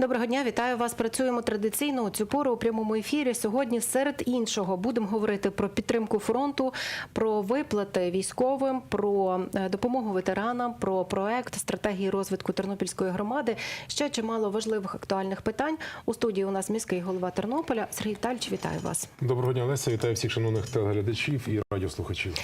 Доброго дня, вітаю вас. Працюємо традиційно у цю пору у прямому ефірі. Сьогодні серед іншого будемо говорити про підтримку фронту, про виплати військовим, про е, допомогу ветеранам, про проект стратегії розвитку Тернопільської громади. Ще чимало важливих актуальних питань. У студії у нас міський голова Тернополя Сергій Віталійович, Вітаю вас. Доброго дня, Леся. Вітаю всіх шановних телеглядачів і радіослухачів.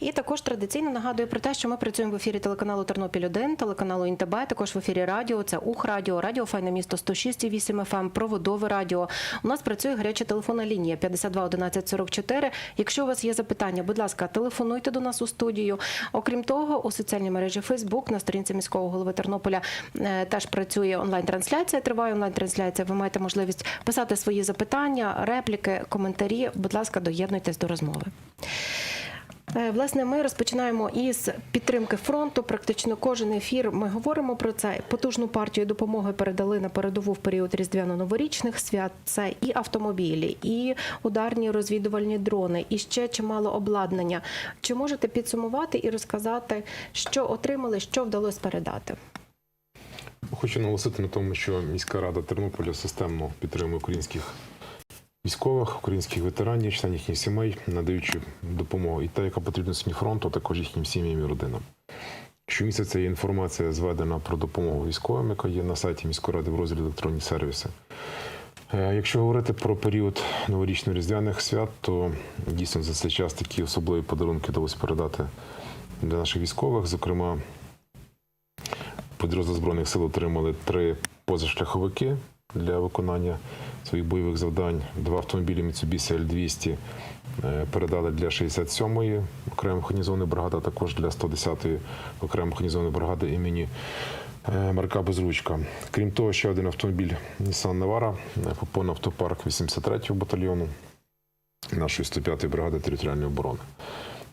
І також традиційно нагадую про те, що ми працюємо в ефірі телеканалу Тернопіль 1 телеканалу Інтеб, також в ефірі радіо. Це Ух Радіо, Радіо Файне місто 106,8 FM, Проводове Радіо. У нас працює гаряча телефонна лінія 52 11 44. Якщо у вас є запитання, будь ласка, телефонуйте до нас у студію. Окрім того, у соціальній мережі Фейсбук на сторінці міського голови Тернополя е, теж працює онлайн-трансляція. Триває онлайн-трансляція. Ви маєте можливість писати свої запитання, репліки, коментарі. Будь ласка, доєднуйтесь до розмови. Е, Власне, ми розпочинаємо із підтримки фронту. Практично кожен ефір ми говоримо про це. Потужну партію допомоги передали на передову в період різдвяно-новорічних свят. Це і автомобілі, і ударні розвідувальні дрони, і ще чимало обладнання. Чи можете підсумувати і розказати, що отримали, що вдалося передати? Хочу наголосити на тому, що міська рада Тернополя системно підтримує українських військових, українських ветеранів, членів їхніх сімей, надаючи допомогу і та, яка потрібна сьогодні фронту, а також їхнім сім'ям і родинам. Щомісяця є інформація зведена про допомогу військовим, яка є на сайті міської ради в розділі електронні сервіси. Е, Якщо говорити про період новорічно-різдвяних свят, то дійсно за цей час такі особливі подарунки вдалося передати для наших військових. Зокрема, підрозділ Збройних сил отримали три позашляховики для виконання своїх бойових завдань. Два автомобілі Mitsubishi L200 е, передали для 67-ї окремої механізованої бригади, а також для 110-ї окремої механізованої бригади імені е, Марка Безручка. Крім того, ще один автомобіль Nissan Navara е, поповнив автопарк 83-го батальйону нашої 105-ї бригади територіальної оборони.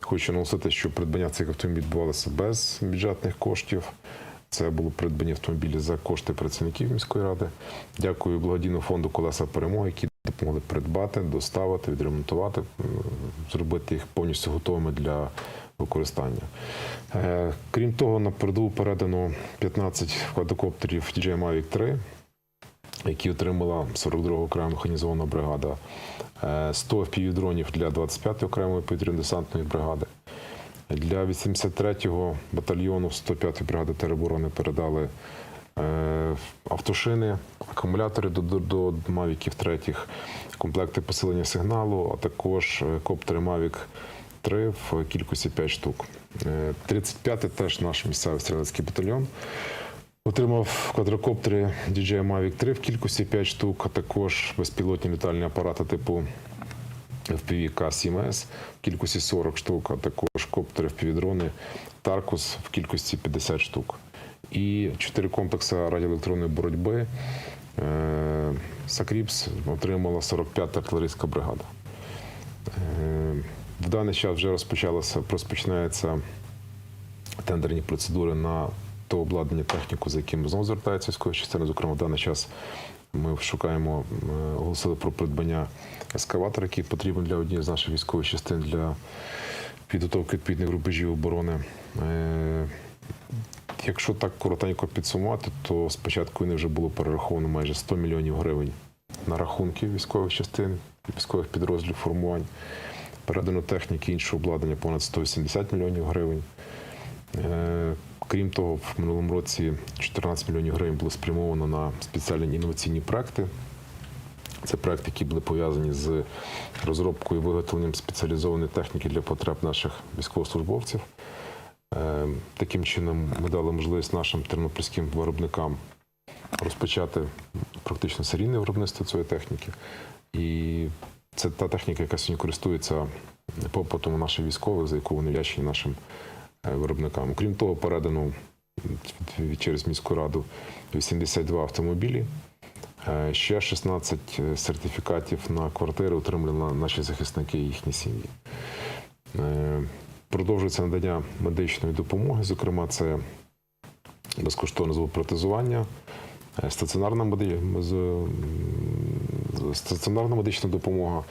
Хочу наголосити, що придбання цих автомобілів відбувалося без бюджетних коштів. Це було придбані автомобілі за кошти працівників міської ради. Дякую благодійному фонду Колеса перемоги, які допомогли придбати, доставити, відремонтувати, зробити їх повністю готовими для використання. Е, Крім того, на передову передано 15 квадрокоптерів DJI Mavic 3, які отримала 42 окрема механізована бригада, е, 100 FPV-дронів для 25 окремої повітряно-десантної бригади. Для 83-го батальйону 105-ї бригади тероборони передали е, автошини, акумулятори до, до, Мавіків третіх, комплекти посилення сигналу, а також е, коптери Mavic 3 в кількості 5 штук. Е, 35-й теж наш місцевий стрілецький батальйон. Отримав квадрокоптери DJI Mavic 3 в кількості 5 штук, а також безпілотні літальні апарати типу FPV К-7С в кількості 40 штук, а також коптери FPV-дрони Таркус в кількості 50 штук. І чотири комплекси радіоелектронної боротьби. Е, Сакріпс отримала 45-та артилерійська бригада. Е, В даний час вже розпочалося, розпочинаються тендерні процедури на то обладнання техніку, за яким знову звертаються військові частини. Зокрема, в даний час ми шукаємо, е, оголосили про придбання ескаватора, який потрібен для однієї з наших військових частин для підготовки відповідних рубежів оборони. Е, Якщо так коротенько підсумувати, то з початку війни вже було перераховано майже 100 мільйонів гривень на рахунки військових частин, військових підрозділів формувань. Передано техніки іншого обладнання понад 180 мільйонів гривень. Крім того, в минулому році 14 мільйонів гривень було спрямовано на спеціальні інноваційні проекти. Це проекти, які були пов'язані з розробкою і виготовленням спеціалізованої техніки для потреб наших військовослужбовців. Е, Таким чином, ми дали можливість нашим тернопільським виробникам розпочати практично серійне виробництво цієї техніки. І це та техніка, яка сьогодні користується попитом наших військових, за яку вони вдячні нашим виробникам. Окрім того, передано через міську раду 82 автомобілі. Е, Ще 16 сертифікатів на квартири отримали наші захисники і їхні сім'ї. Е, Продовжується надання медичної допомоги. Зокрема, це безкоштовне зубопротезування, е, стаціонарна, стаціонарна медична допомога.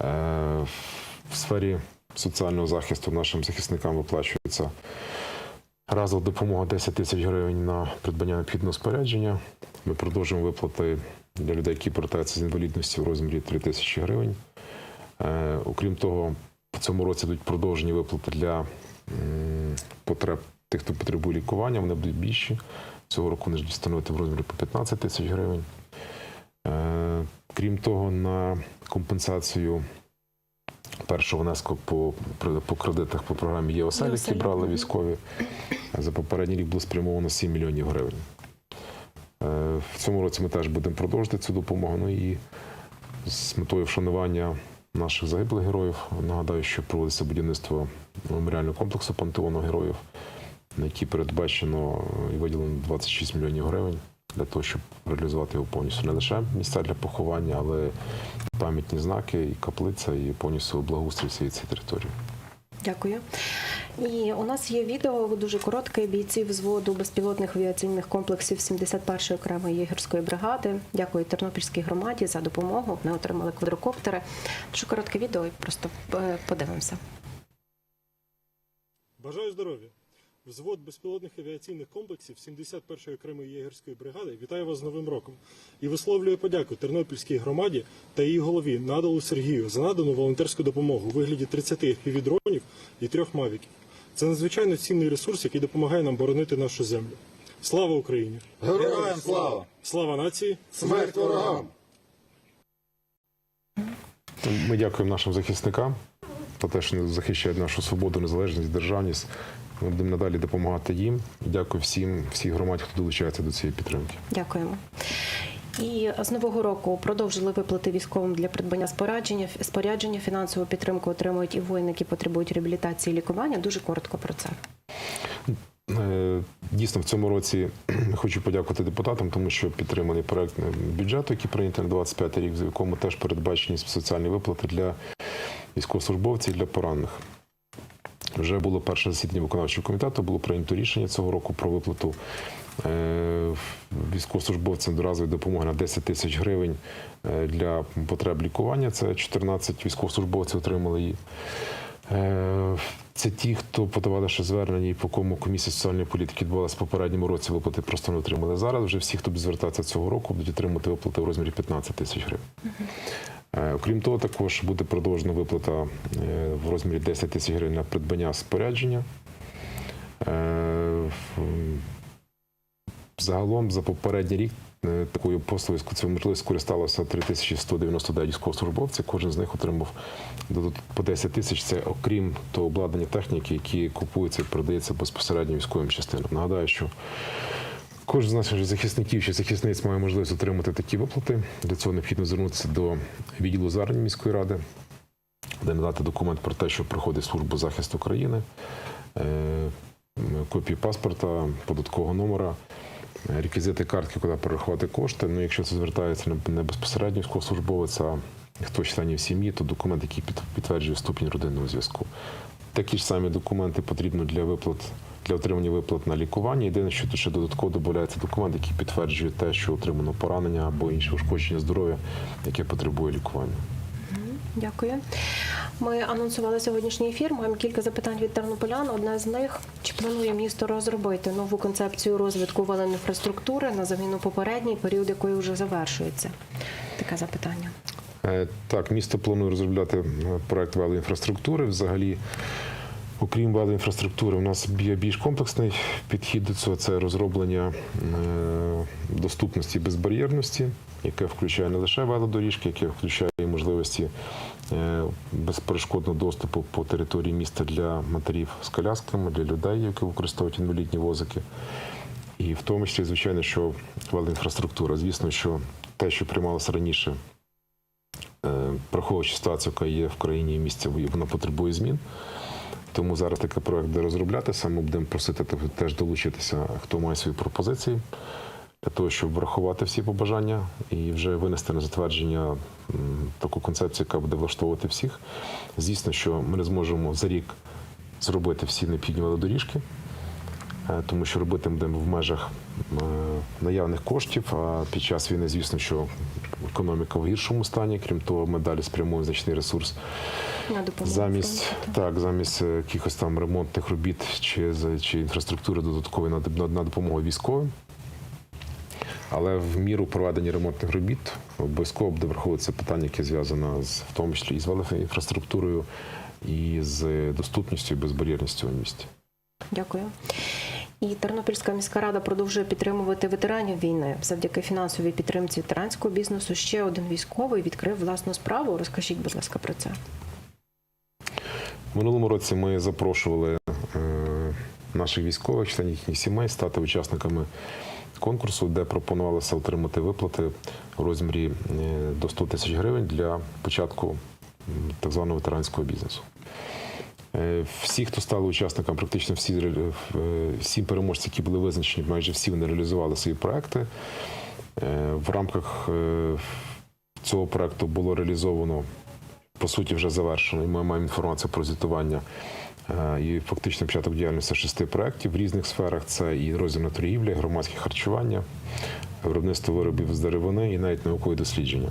Е, В сфері соціального захисту нашим захисникам виплачується разова допомога 10 тисяч гривень на придбання необхідного спорядження. Ми продовжуємо виплати для людей, які повертаються з інвалідності в розмірі 3 тисячі гривень. Е, Окрім того, в цьому році будуть продовжені виплати для потреб тих, хто потребує лікування. Вони будуть більші. Цього року вони ж становити в розмірі по 15 тисяч гривень. Е, Крім того, на компенсацію першого внеску по, по кредитах по програмі ЄОСЕЛ, які брали військові, за попередній рік було спрямовано 7 мільйонів гривень. Е, В цьому році ми теж будемо продовжувати цю допомогу. Ну і з метою вшанування наших загиблих героїв. Нагадаю, що проводиться будівництво меморіального комплексу пантеону героїв, на який передбачено і виділено 26 мільйонів гривень для того, щоб реалізувати його повністю. Не лише місця для поховання, але і пам'ятні знаки, і каплиця, і повністю благоустрій всієї цієї території. Дякую. І у нас є відео дуже коротке бійців взводу безпілотних авіаційних комплексів 71-ї окремої єгерської бригади. Дякую Тернопільській громаді за допомогу. Вони отримали квадрокоптери. Дуже коротке відео і просто е, подивимося. Бажаю здоров'я! Взвод безпілотних авіаційних комплексів 71-ї окремої єгерської бригади вітає вас з Новим роком і висловлює подяку Тернопільській громаді та її голові Надалу Сергію за надану волонтерську допомогу у вигляді 30 FPV-дронів і трьох мавіків. Це надзвичайно цінний ресурс, який допомагає нам боронити нашу землю. Слава Україні! Героям слава! Слава нації! Смерть ворогам! Ми дякуємо нашим захисникам за те, що захищають нашу свободу, незалежність, державність. Ми будемо надалі допомагати їм. Дякую всім, всій громаді, хто долучається до цієї підтримки. Дякуємо. І з нового року продовжили виплати військовим для придбання спорядження. Спорядження фінансову підтримку отримують і воїни, які потребують реабілітації і лікування. Дуже коротко про це. Е, Дійсно, в цьому році хочу подякувати депутатам, тому що підтриманий проект бюджету, який прийнятий на 25 рік, в якому теж передбачені соціальні виплати для військовослужбовців і для поранених. Вже було перше засідання виконавчого комітету, було прийнято рішення цього року про виплату е, військовослужбовцям доразової допомоги на 10 тисяч гривень е, для потреб лікування. Це 14 військовослужбовців отримали її. Е, Це ті, хто подавали ще звернення, і по кому комісія соціальної політики відбувалася в попередньому році, виплати просто не отримали. Зараз вже всі, хто буде звертатися цього року, будуть отримати виплати в розмірі 15 тисяч гривень. Е, Окрім того, також буде продовжена виплата е, в розмірі 10 тисяч гривень на придбання спорядження. Е, Загалом за попередній рік такою послугою цю можливість скористалося 3199 військовослужбовців. Кожен з них отримав по 10 тисяч. Це окрім того обладнання техніки, які купуються і продається безпосередньо військовим частинам. Нагадаю, що Кожен з наших захисників чи захисниць має можливість отримати такі виплати. Для цього необхідно звернутися до відділу звернень міської ради, де надати документ про те, що проходить службу захисту країни, е, копію паспорта, податкового номера, реквізити картки, куди перерахувати кошти. Ну, якщо це звертається не- безпосередньо військовослужбовець, а хтось з членів сім'ї, то документ, який під- підтверджує ступінь родинного зв'язку. Такі ж самі документи потрібно для виплат для отримання виплат на лікування. Єдине, що ще додатково додається документ, який підтверджує те, що отримано поранення або інше ушкодження здоров'я, яке потребує лікування. Дякую. Ми анонсували сьогоднішній ефір. Маємо кілька запитань від тернополян. Одне з них чи планує місто розробити нову концепцію розвитку велоінфраструктури на заміну попередній, період якої вже завершується? Таке запитання. Е, Так, місто планує розробляти е, проект велоінфраструктури. Взагалі, окрім велоінфраструктури, у нас є більш комплексний підхід до цього. Це розроблення е, доступності безбар'єрності, яке включає не лише велодоріжки, яке включає можливості е, безперешкодного доступу по території міста для матерів з колясками, для людей, які використовують інвалідні возики. І в тому числі, звичайно, що велоінфраструктура. Звісно, що те, що приймалося раніше, е, враховуючи ситуацію, яка є в країні і місці, вона потребує змін. Тому зараз такий проект буде розроблятися. Ми будемо просити теж долучитися, хто має свої пропозиції, для того, щоб врахувати всі побажання і вже винести на затвердження таку концепцію, яка буде влаштовувати всіх. Звісно, що ми не зможемо за рік зробити всі необхідні велодоріжки, тому що робити будемо в межах е, наявних коштів. А під час війни, звісно, що економіка в гіршому стані. Крім того, ми далі спрямуємо значний ресурс замість так, замість е, якихось там ремонтних робіт чи, чи інфраструктури додаткової на, на, допомогу військовим. Але в міру проведення ремонтних робіт обов'язково буде враховуватися питання, яке зв'язане з в тому числі і з велоінфраструктурою, і з доступністю і безбар'єрністю у місті. Дякую. І Тернопільська міська рада продовжує підтримувати ветеранів війни. Завдяки фінансовій підтримці ветеранського бізнесу ще один військовий відкрив власну справу. Розкажіть, будь ласка, про це. Минулому році ми запрошували е, наших військових, членів їхніх сімей стати учасниками конкурсу, де пропонувалося отримати виплати у розмірі е, до 100 тисяч гривень для початку так званого ветеранського бізнесу. Е, Всі, хто стали учасниками, практично всі, е, всі переможці, які були визначені, майже всі вони реалізували свої проекти. Е, В рамках цього проекту було реалізовано по суті вже завершено, і ми маємо інформацію про звітування і фактично початок діяльності шести проєктів в різних сферах. Це і роздільна торгівля, громадське харчування, виробництво виробів з деревини і навіть наукові дослідження.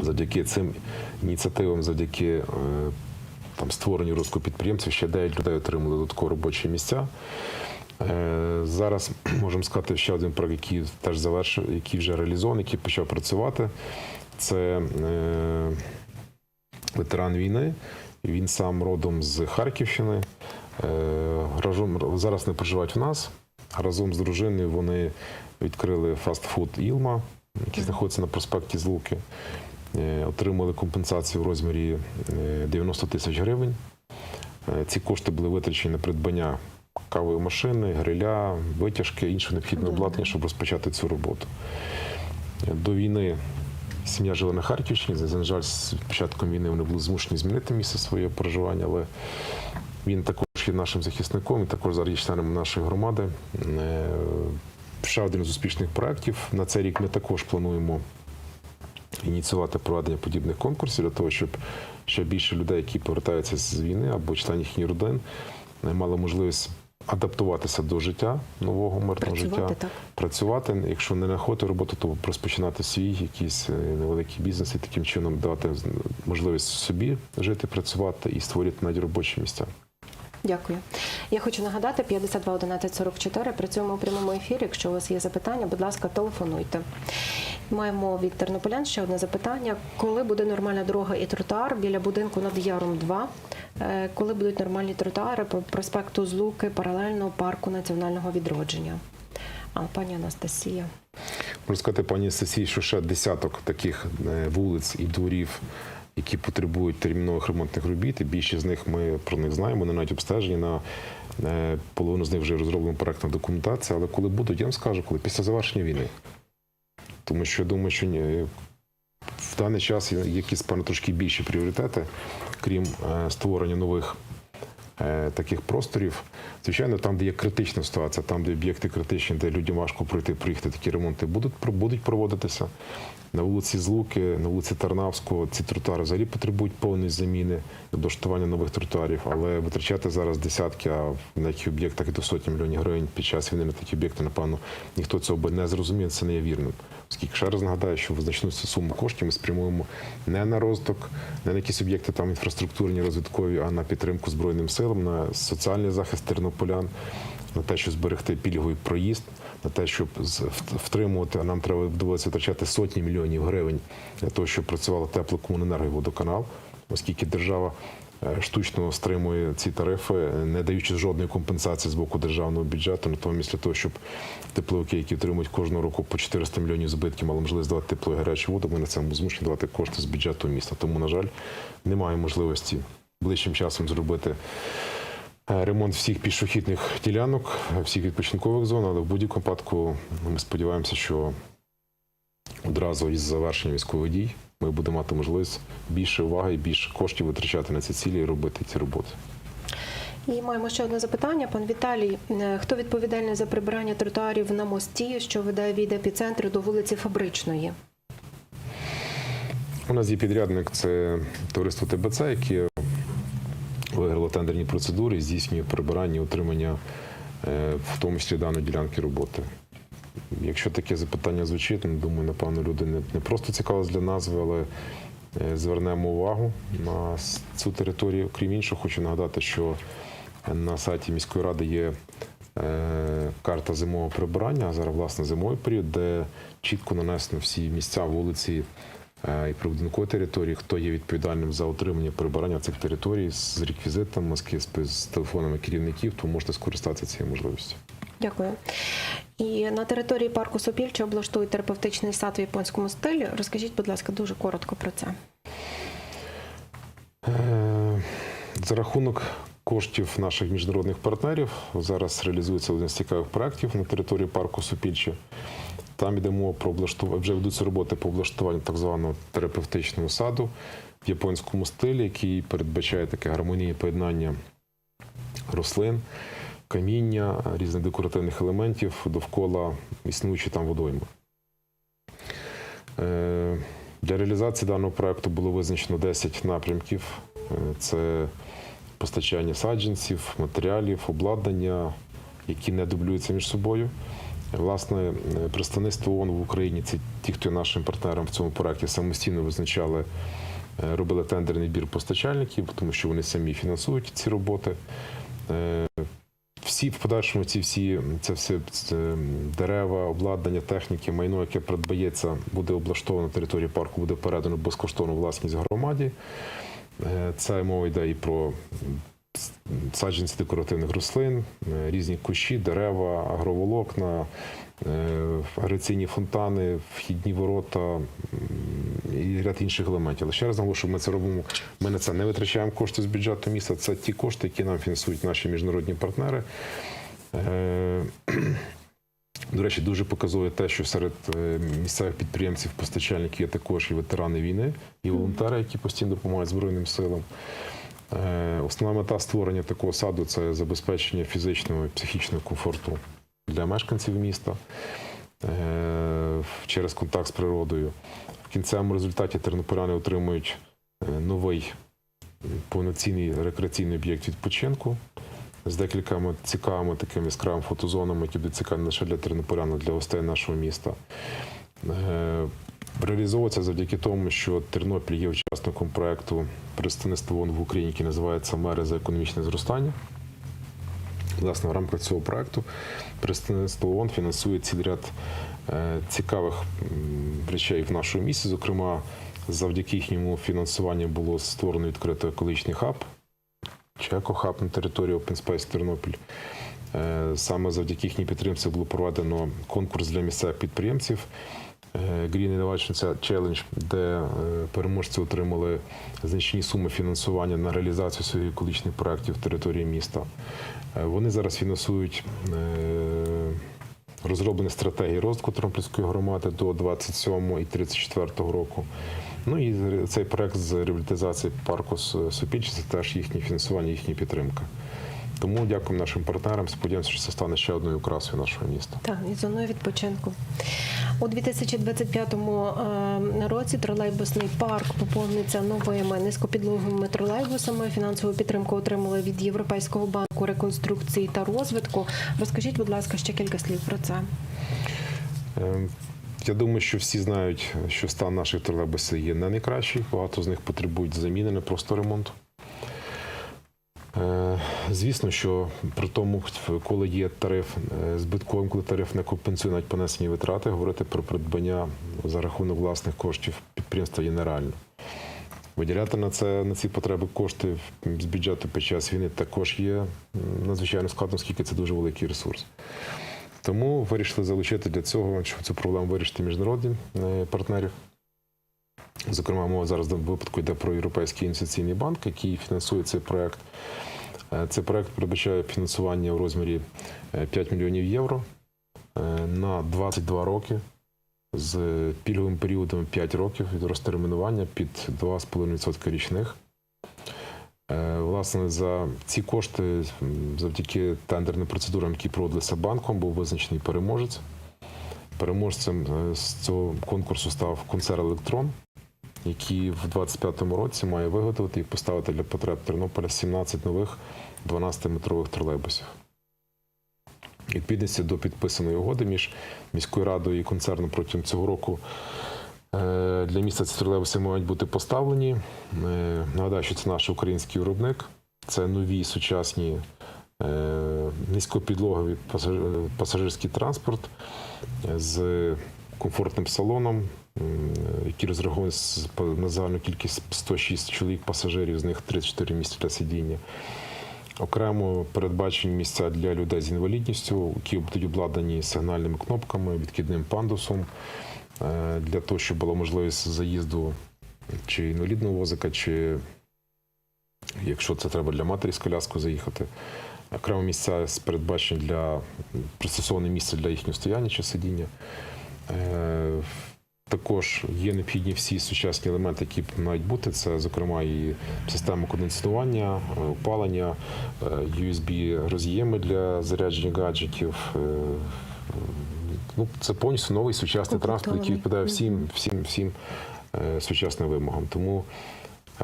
Завдяки цим ініціативам, завдяки там, створенню розвитку підприємців, ще 9 людей отримали додаткові робочі місця. Е, Зараз можемо сказати ще один проект, який теж завершив, який вже реалізований, який почав працювати. Це е, ветеран війни. Він сам родом з Харківщини. Е, Разом зараз не проживають в нас. Разом з дружиною вони відкрили фастфуд Ілма, який знаходиться на проспекті Злуки. Е, Отримали компенсацію в розмірі е, 90 тисяч гривень. Е, Ці кошти були витрачені на придбання кавової машини, гриля, витяжки, іншого необхідного Добре. обладнання, щоб розпочати цю роботу. Е, До війни сім'я жила на Харківщині. За на жаль, з початком війни вони були змушені змінити місце своє проживання, але він також є нашим захисником і також зараз є членом нашої громади. Е, Ще один з успішних проєктів. На цей рік ми також плануємо ініціювати проведення подібних конкурсів для того, щоб ще більше людей, які повертаються з війни або членів їхніх родин, мали можливість адаптуватися до життя нового мирного Працювати, життя, так. працювати. Якщо не знаходити роботу, то розпочинати свій якийсь е, невеликий бізнес і таким чином дати з- можливість собі жити, працювати і створити навіть робочі місця. Дякую. Я хочу нагадати 52 11 44. Працюємо у прямому ефірі. Якщо у вас є запитання, будь ласка, телефонуйте. Маємо від тернополян ще одне запитання. Коли буде нормальна дорога і тротуар біля будинку над Яром 2? Е, Коли будуть нормальні тротуари по проспекту Злуки, паралельно парку національного відродження? А пані Анастасія. Можу сказати, пані Сесії, що ще десяток таких е, вулиць і дворів, які потребують термінових ремонтних робіт. І більшість з них ми про них знаємо. Вони навіть обстежені на е, половину з них вже розроблена проектна документація. Але коли будуть, я вам скажу, коли після завершення війни. Тому що я думаю, що ні, в даний час якісь певно трошки більші пріоритети, крім е, створення нових е, таких просторів. Звичайно, там, де є критична ситуація, там, де об'єкти критичні, де людям важко пройти, проїхати, такі ремонти будуть, будуть проводитися. На вулиці Злуки, на вулиці Тарнавського ці тротуари взагалі потребують повної заміни облаштування нових тротуарів, але витрачати зараз десятки, а на яких об'єктах і до сотні мільйонів гривень під час війни на такі об'єкти, напевно, ніхто цього би не зрозумів, це не є вірним. Оскільки ще раз нагадаю, що визначну суму коштів ми спрямуємо не на розвиток, не на якісь об'єкти там інфраструктурні, розвиткові, а на підтримку Збройним силам, на соціальний захист тернополян, на те, щоб зберегти пільговий проїзд, на те, щоб втримувати, а нам треба доводиться витрачати сотні мільйонів гривень для того, щоб працювало теплокомуненерго і водоканал, оскільки держава е, штучно стримує ці тарифи, не даючи жодної компенсації з боку державного бюджету, натомість для того, щоб тепловики, які отримують кожного року по 400 мільйонів збитків, мали можливість давати тепло і гарячу воду, ми на цьому змушені давати кошти з бюджету міста. Тому, на жаль, немає можливості ближчим часом зробити ремонт всіх пішохідних ділянок, е, всіх відпочинкових зон, але в будь-якому випадку ми сподіваємося, що одразу із завершенням військових дій ми будемо мати можливість більше уваги і більше коштів витрачати на ці цілі і робити ці роботи. І маємо ще одне запитання. Пан Віталій, е, хто відповідальний за прибирання тротуарів на мості, що веде від епіцентру до вулиці Фабричної? У нас є підрядник, це товариство ТБЦ, яке виграло тендерні процедури здійснює прибирання і утримання, е, в тому числі даної ділянки роботи. Якщо таке запитання звучить, ну, думаю, напевно, люди не, просто цікавились для назви, але е, звернемо увагу на цю територію. Крім іншого, хочу нагадати, що на сайті міської ради є е, карта зимового прибирання, зараз власне зимовий період, де чітко нанесено всі місця вулиці і прибудинкової території, хто є відповідальним за отримання прибирання цих територій з реквізитами, з, телефонами керівників, то можете скористатися цією можливістю. Дякую. І на території парку Сопільче облаштують терапевтичний сад в японському стилі. Розкажіть, будь ласка, дуже коротко про це. Е, За рахунок коштів наших міжнародних партнерів зараз реалізується один з цікавих проєктів на території парку Супільче. Там йде мова про облаштування, вже ведуться роботи по облаштуванню так званого терапевтичного саду в японському стилі, який передбачає таке гармонійне поєднання рослин, каміння, різних декоративних елементів довкола існуючої там водойми. Е, Для реалізації даного проекту було визначено 10 напрямків. Е, Це постачання саджанців, матеріалів, обладнання, які не дублюються між собою. Власне, е, представництво ООН в Україні це ті, хто є нашим партнером в цьому проекті, самостійно визначали, е, робили тендерний бір постачальників, тому що вони самі фінансують ці роботи. Е, всі в подальшому ці всі це все це дерева, обладнання, техніки, майно, яке придбається, буде облаштовано на території парку, буде передано безкоштовно власність громаді. Це мова йде і про саджанці декоративних рослин, е, різні кущі, дерева, агроволокна, е, аграційні фонтани, вхідні ворота і ряд інших елементів. Але ще раз наголошую, ми це робимо. Ми на це не витрачаємо кошти з бюджету міста. Це ті кошти, які нам фінансують наші міжнародні партнери. Е, До речі, дуже показує те, що серед е, місцевих підприємців, постачальників є також і ветерани війни, і волонтери, які постійно допомагають Збройним силам. Е, Основна мета створення такого саду це забезпечення фізичного і психічного комфорту для мешканців міста е, через контакт з природою. В кінцевому результаті тернополяни отримують е, новий повноцінний рекреаційний об'єкт відпочинку з декількома цікавими такими яскравими фотозонами, які будуть цікаві не лише для тернополян, а для гостей нашого міста. Реалізовується завдяки тому, що Тернопіль є учасником проекту представництва ООН в Україні, який називається Мери за економічне зростання. Власне, в рамках цього проекту представництво ООН фінансує цілий ряд е, цікавих речей в нашому місті. Зокрема, завдяки їхньому фінансуванню було створено відкрито екологічний хаб чи екохаб на території Open Space Тернопіль. Е, Саме завдяки їхній підтримці було проведено конкурс для місцевих підприємців Green Innovation Challenge, де е, переможці отримали значні суми фінансування на реалізацію своїх екологічних проєктів території міста. Е, Вони зараз фінансують е, розроблення стратегії розвитку Тернопільської громади до 27 і 34 року. Ну і цей проект з реабілітації парку Супільчі це теж їхнє фінансування, їхня підтримка. Тому дякуємо нашим партнерам. Сподіваємося, що це стане ще одною красою нашого міста. Так, і зоною відпочинку. У 2025 е, році тролейбусний парк поповниться новими низькопідлоговими тролейбусами. Фінансову підтримку отримали від Європейського банку реконструкції та розвитку. Розкажіть, будь ласка, ще кілька слів про це. Е, Я думаю, що всі знають, що стан наших тролейбусів є не найкращий. Багато з них потребують заміни, не просто ремонту. Е, Звісно, що при тому, коли є тариф е, збитковим, коли тариф не компенсує навіть понесені витрати, говорити про придбання за рахунок власних коштів підприємства є нереально. Виділяти на це на ці потреби кошти з бюджету під час війни також є надзвичайно складно, оскільки це дуже великий ресурс. Тому вирішили залучити для цього, щоб цю проблему вирішити міжнародні е, партнерів. Зокрема, мова зараз в випадку йде про Європейський інвестиційний банк, який фінансує цей проект. Е, Цей проект передбачає фінансування в розмірі е, 5 мільйонів євро е, на 22 роки з пільговим періодом 5 років від розтермінування під 2,5% річних. Е, Власне, за ці кошти, завдяки тендерним процедурам, які проводилися банком, був визначений переможець. Переможцем е, з цього конкурсу став концерт Електрон, який в 2025 році має виготовити і поставити для потреб Тернополя 17 нових 12-метрових тролейбусів. Відповідності до підписаної угоди між міською радою і концерном протягом цього року е, для міста ці тролейбуси мають бути поставлені. Е, Нагадаю, що це наш український виробник. Це нові сучасні е, низькопідлоговий пасаж- пасажирський транспорт з комфортним салоном, з- по- на загальну кількість 106 чоловік пасажирів, з них 34 місця для сидіння. Окремо передбачені місця для людей з інвалідністю, які будуть обладнані сигнальними кнопками, відкидним пандусом, е, для того, щоб була можливість заїзду чи інвалідного возика, чи якщо це треба для матері з коляскою заїхати. Окремо місця передбачені для пристосоване місце для їхнього стояння чи сидіння. Також є необхідні всі сучасні елементи, які мають бути. Це, зокрема, і система кондиціонування, е, опалення, е, USB-роз'єми для зарядження гаджетів. е, Ну, це повністю новий сучасний транспорт, який відповідає всім, всім, всім сучасним вимогам. Тому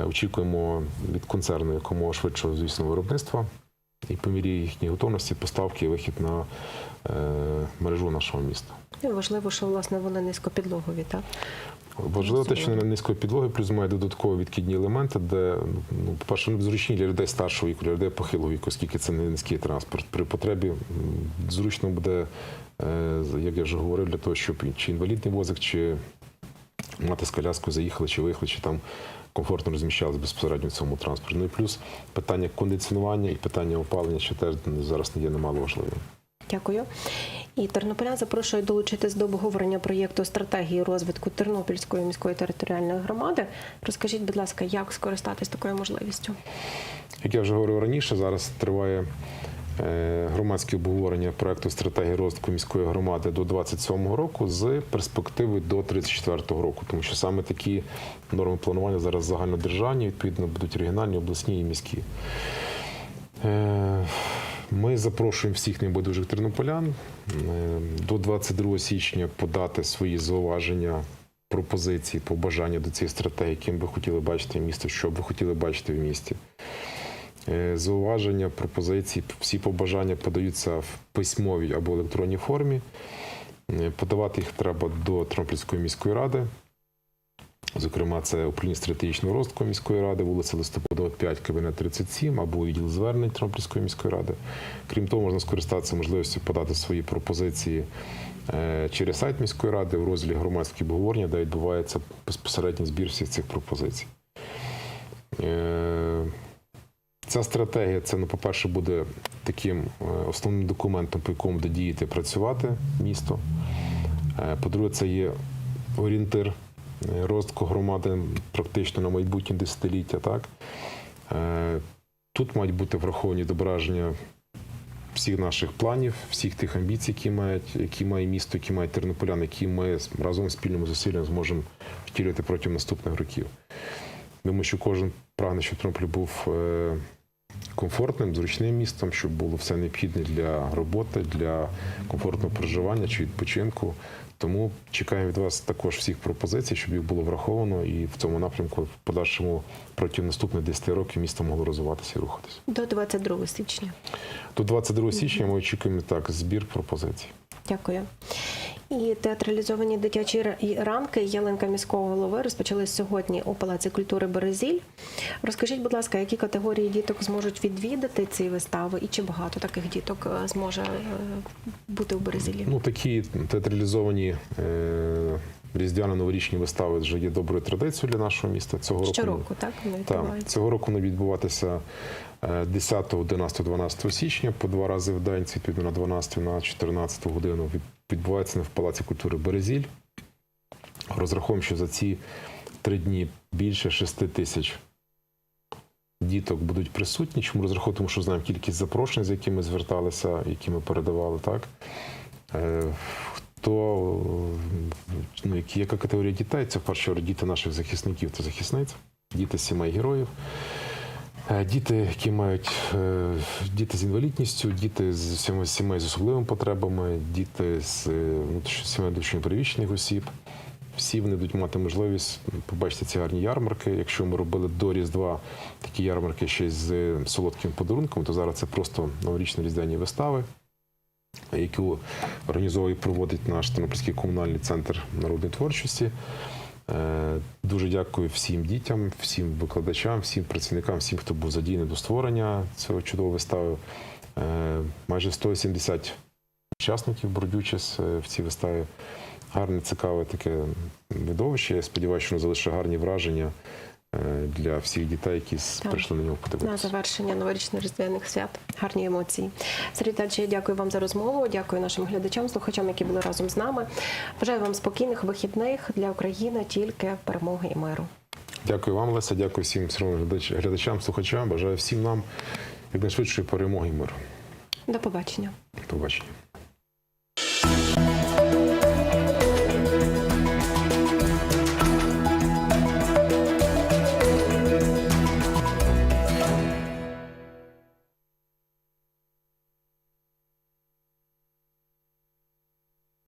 очікуємо від концерну якомога швидшого, звісно, виробництва і по мірі їхньої готовності поставки і вихід на е, мережу нашого міста. І важливо, що власне вони низькопідлогові, так? Важливо те, що не низької підлоги, плюс має додаткові відкидні елементи, де ну, по-перше, зручні для людей старшого віку, для людей похилого віку, оскільки це не низький транспорт. При потребі зручно буде, е, як я вже говорив, для того, щоб чи інвалідний возик, чи мати з коляскою заїхали, чи виїхали, чи там комфортно розміщалися безпосередньо в цьому транспорті. Ну і плюс питання кондиціонування і питання опалення, що теж зараз не є немало важливим. Дякую. І тернополян запрошує долучитись до обговорення проєкту стратегії розвитку Тернопільської міської територіальної громади. Розкажіть, будь ласка, як скористатись такою можливістю? Як я вже говорив раніше, зараз триває е, громадське обговорення проекту стратегії розвитку міської громади до 27-го року з перспективи до 34-го року, тому що саме такі норми планування зараз загальнодержавні, відповідно будуть регіональні, обласні і міські. Е, Ми запрошуємо всіх небайдужих тернополян е, до 22 січня подати свої зауваження, пропозиції, побажання до цієї стратегії, яким би хотіли бачити місто, що б ви хотіли бачити в місті. Е, Зауваження, пропозиції, всі побажання подаються в письмовій або електронній формі. Е, Подавати їх треба до Тернопільської міської ради. Зокрема, це управління стратегічного розвитку міської ради, вулиця Листопадова 5, кабінет 37 або відділ звернень Тернопільської міської ради. Крім того, можна скористатися можливістю подати свої пропозиції е, через сайт міської ради в розділі громадські обговорення, де відбувається безпосередній збір всіх цих пропозицій. Ця стратегія це, ну, по-перше, буде таким е, основним документом, по якому буде діяти працювати місто. Е, По-друге, це є орієнтир е, розвитку громади практично на майбутнє десятиліття. Так? Тут мають бути враховані відображення всіх наших планів, всіх тих амбіцій, які мають, які має місто, які має тернополян, які ми разом спільним зусиллям зможемо втілювати протягом наступних років. Думаю, що кожен прагне, щоб Тернопіль був комфортним, зручним містом, щоб було все необхідне для роботи, для комфортного проживання чи відпочинку. Тому чекаємо від вас також всіх пропозицій, щоб їх було враховано, і в цьому напрямку в подальшому протягом наступних 10 років місто могло розвиватися і рухатися. До 22 січня. До 22 січня ми очікуємо так збір пропозицій. Дякую. І театралізовані дитячі ра- і ранки ялинка міського голови розпочались сьогодні у Палаці культури Березіль. Розкажіть, будь ласка, які категорії діток зможуть відвідати ці вистави, і чи багато таких діток е, зможе е, бути у Березілі? Ну такі театралізовані е, різдвяно-новорічні вистави вже є доброю традицією для нашого міста. Цього року Щороку, так? Вони Так, цього року вони відбуватися е, 10, 11, 12 січня по два рази в день, відповідно на 12 на 14 годину. Від- Відбувається в Палаці культури Березіль. Розраховуємо, що за ці три дні більше 6 тисяч діток будуть присутні. Чому розраховуємо, Тому що знаємо кількість запрошень, з якими зверталися, які ми передавали, так? Е, Хто, ну, яка категорія дітей? Це в першу чергу діти наших захисників та захисниць, діти сімей героїв. Е, Діти, які мають е, діти з інвалідністю, діти з сімей, з особливими потребами, діти з е, сімей внутрішньопереміщених осіб. Всі вони будуть мати можливість побачити ці гарні ярмарки. Якщо ми робили до Різдва такі ярмарки ще з солодким подарунком, то зараз це просто новорічні різдвяні вистави, яку організовує і проводить наш Тернопільський комунальний центр народної творчості. Е, Дуже дякую всім дітям, всім викладачам, всім працівникам, всім, хто був задіяний до створення цього чудового вистави. Е, майже 170 учасників участь е, в цій виставі. Гарне, цікаве таке видовище. Я сподіваюся, що воно залишить гарні враження для всіх дітей, які Так. прийшли на нього На подивитися. завершення новорічно-різдвяних свят. Гарні емоції. Сергій Віталійович, я дякую вам за розмову. Дякую нашим глядачам, слухачам, які були разом з нами. Бажаю вам спокійних вихідних для України, тільки перемоги і миру. Дякую вам, Леся. Дякую всім глядачам, слухачам. Бажаю всім нам якнайшвидшої перемоги і миру. До побачення. До побачення.